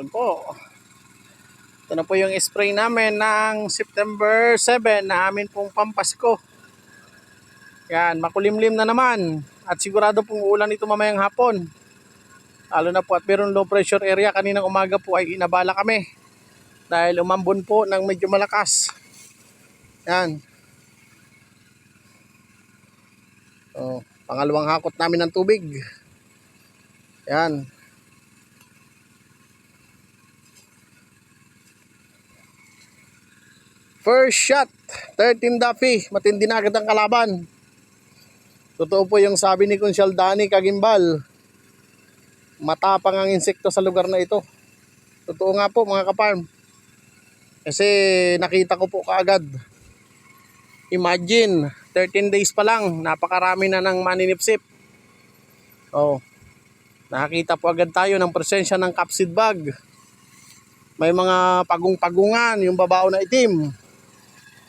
Yan po. Ito na po yung spray namin ng September 7 na amin pong pampasko. Yan, makulimlim na naman. At sigurado pong ulan ito mamayang hapon. Lalo na po at meron low pressure area. Kaninang umaga po ay inabala kami. Dahil umambon po ng medyo malakas. Yan. Oh, pangalawang hakot namin ng tubig. Yan. First shot, 13 Duffy. Matindi na agad ang kalaban. Totoo po yung sabi ni Consyal Dani Kagimbal. Matapang ang insekto sa lugar na ito. Totoo nga po mga kaparm. Kasi nakita ko po kaagad. Imagine, 13 days pa lang, napakarami na ng maninipsip. Oh. Nakakita po agad tayo ng presensya ng capsid bug. May mga pagong-pagungan, yung babao na itim.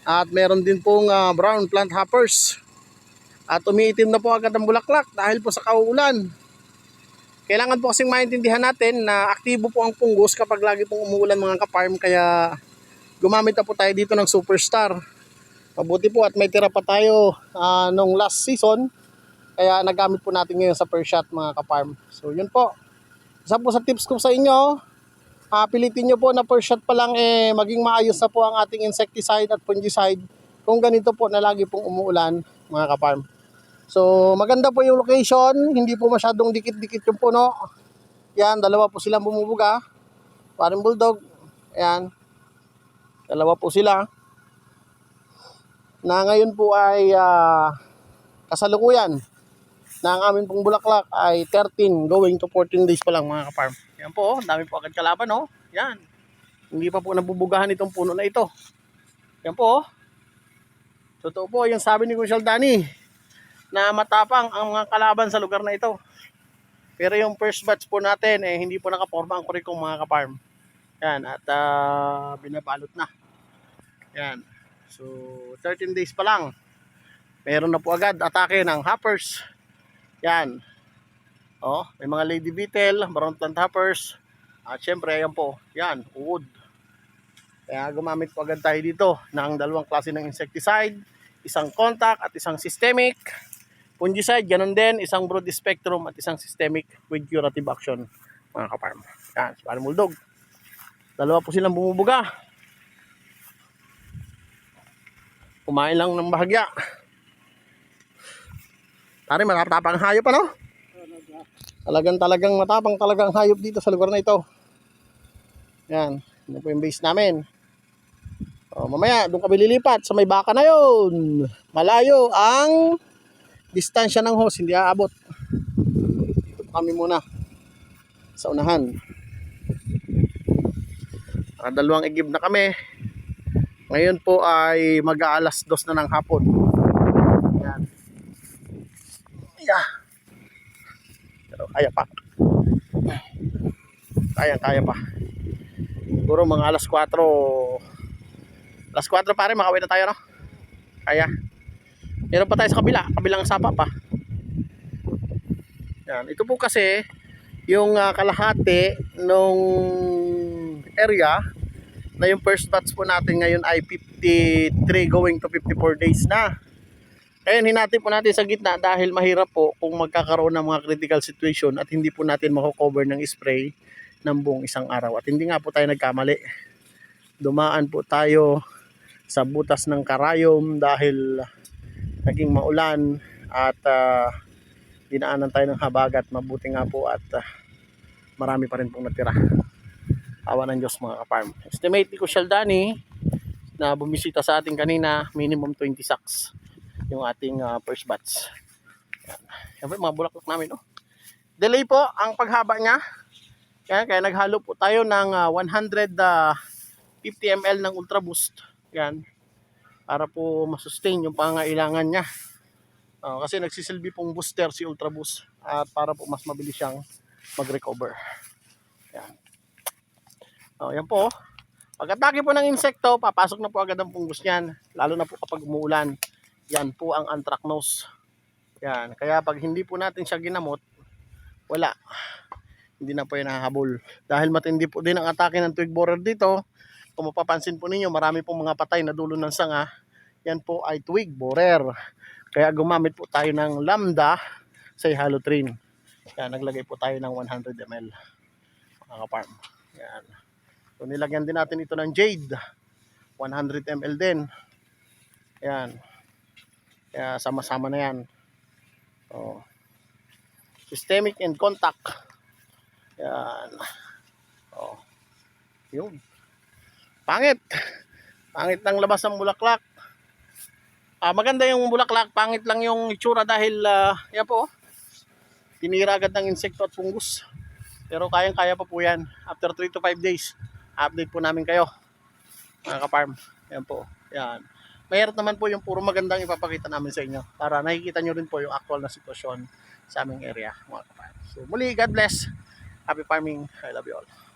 At meron din pong ah, brown plant hoppers. At umiitim na po agad ang bulaklak dahil po sa kauulan. Kailangan po kasing maintindihan natin na aktibo po ang punggos kapag lagi pong umuulan mga kaparm. Kaya gumamit na po tayo dito ng superstar. Mabuti po at may tira pa tayo ah, nung last season. Kaya nagamit po natin ngayon sa per shot mga kaparm. So yun po. Isa po sa tips ko sa inyo, Ah, pilitin nyo po na per shot pa lang eh maging maayos na po ang ating insecticide at fungicide kung ganito po na lagi pong umuulan mga kaparm. So maganda po yung location, hindi po masyadong dikit-dikit yung puno. Yan, dalawa po silang bumubuga. Parang bulldog. Ayan. Dalawa po sila. Na ngayon po ay ah, kasalukuyan na ang amin pong bulaklak ay 13 going to 14 days pa lang mga kaparm. Yan po, oh, dami po agad kalaban oh. Yan. Hindi pa po nabubugahan itong puno na ito. Yan po oh. Totoo po yung sabi ni Kunsyal Dani na matapang ang mga kalaban sa lugar na ito. Pero yung first batch po natin eh hindi po nakaporma ang kurikong mga kaparm. Yan at ah, binabalot na. Yan. So 13 days pa lang. Meron na po agad atake ng hoppers. Yan. Oh, may mga lady beetle, brown plant hoppers. At syempre, ayan po, yan, uod. Kaya gumamit po agad tayo dito ng dalawang klase ng insecticide, isang contact at isang systemic. Fungicide, ganun din, isang broad spectrum at isang systemic with curative action, mga kaparm. Yan, Paring Muldog. Dalawa po silang bumubuga. Kumain lang ng bahagya. Tari, matapang hayop ano? Talagang talagang matapang talagang hayop dito sa lugar na ito. Yan. Yan po yung base namin. O, mamaya, doon kami lilipat sa may baka na yun. Malayo ang distansya ng hose, hindi aabot. Dito kami muna sa unahan. Nakadalawang igib na kami. Ngayon po ay mag-aalas dos na ng hapon. Yan. Yeah. Pero kaya pa. Kaya, kaya pa. Siguro mga alas 4. Alas 4 pare, makawin na tayo, no? Kaya. Meron pa tayo sa kabila. Kabilang sapa pa. Yan. Ito po kasi, yung ah, kalahati nung area na yung first batch po natin ngayon ay 53 going to 54 days na. Ngayon, hinati po natin sa gitna dahil mahirap po kung magkakaroon ng mga critical situation at hindi po natin mako-cover ng spray ng buong isang araw. At hindi nga po tayo nagkamali. Dumaan po tayo sa butas ng karayom dahil naging maulan at ah, dinaanan tayo ng habagat. Mabuti nga po at ah, marami pa rin pong natira. Awa ng Diyos mga kaparm. Estimate ni Kushal Dani na bumisita sa ating kanina minimum 20 sacks yung ating ah, first batch. Yan. Yung mga bulaklak namin. Oh. Delay po ang paghaba niya. Yan, kaya naghalo po tayo ng ah, 150 ml ng Ultra Boost. Yan. Para po masustain yung pangailangan niya. Ah, kasi nagsisilbi pong booster si Ultra Boost at para po mas mabilis siyang mag-recover. Yan. Oh, yan po. oh. Pagkatake po ng insekto, papasok na po agad ang punggos niyan. Lalo na po kapag umuulan. Yan po ang anthracnose. Yan. Kaya pag hindi po natin siya ginamot, wala. Hindi na po yan nahahabol. Dahil matindi po din ang atake ng twig borer dito. Kung mapapansin po ninyo, marami pong mga patay na dulo ng sanga. Yan po ay twig borer. Kaya gumamit po tayo ng lambda sa halotrin. Kaya naglagay po tayo ng 100 ml. Mga kaparm. Yan. So nilagyan din natin ito ng jade. 100 ml din. Yan. Kaya sama-sama na yan. Oh. Systemic and contact. Yan. Oh. Yun. Pangit. Pangit ng labas ng bulaklak. Ah, maganda yung bulaklak, pangit lang yung itsura dahil ah, yan po. oh. Tinira agad ng insekto at fungus. Pero kayang-kaya pa po yan. After 3 to 5 days, update po namin kayo. Mga ka-farm. Yan po. Yan. Mahirap naman po yung puro magandang ipapakita namin sa inyo para nakikita nyo rin po yung actual na sitwasyon sa aming area. Mga ka-farm. So muli, God bless. Happy farming. I love you all.